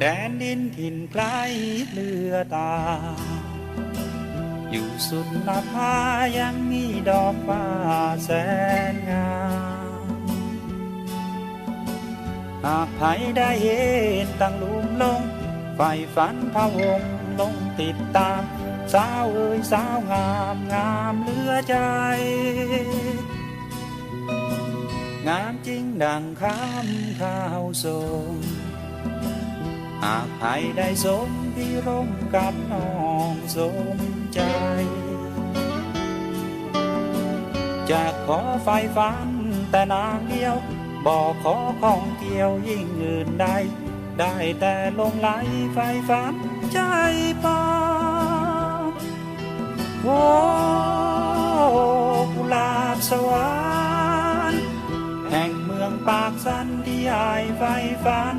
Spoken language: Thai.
แดนดินถิ่นไกลเลือตา อยู่สุดนภายังมีดอกฟ้าแสนงามหากใครได้เห็นตั้งลุมลงไฟฝันพะวงลงติดตาม สาวเอ้ยสาวงามงามเหลือใจ งามจริงดังคำข้าวสม หากใครได้สมที่ร่มกับน้องสมใจ จะขอไฟฝันแต่นางเดียว บอกขอของเกี่ยวยิ่งอื่นใด ได้แต่ลงไหลไฟฝันใจปองโอ้กุหลาบสวรรค์แห่งเมืองปากสันที่อายไฟฝัน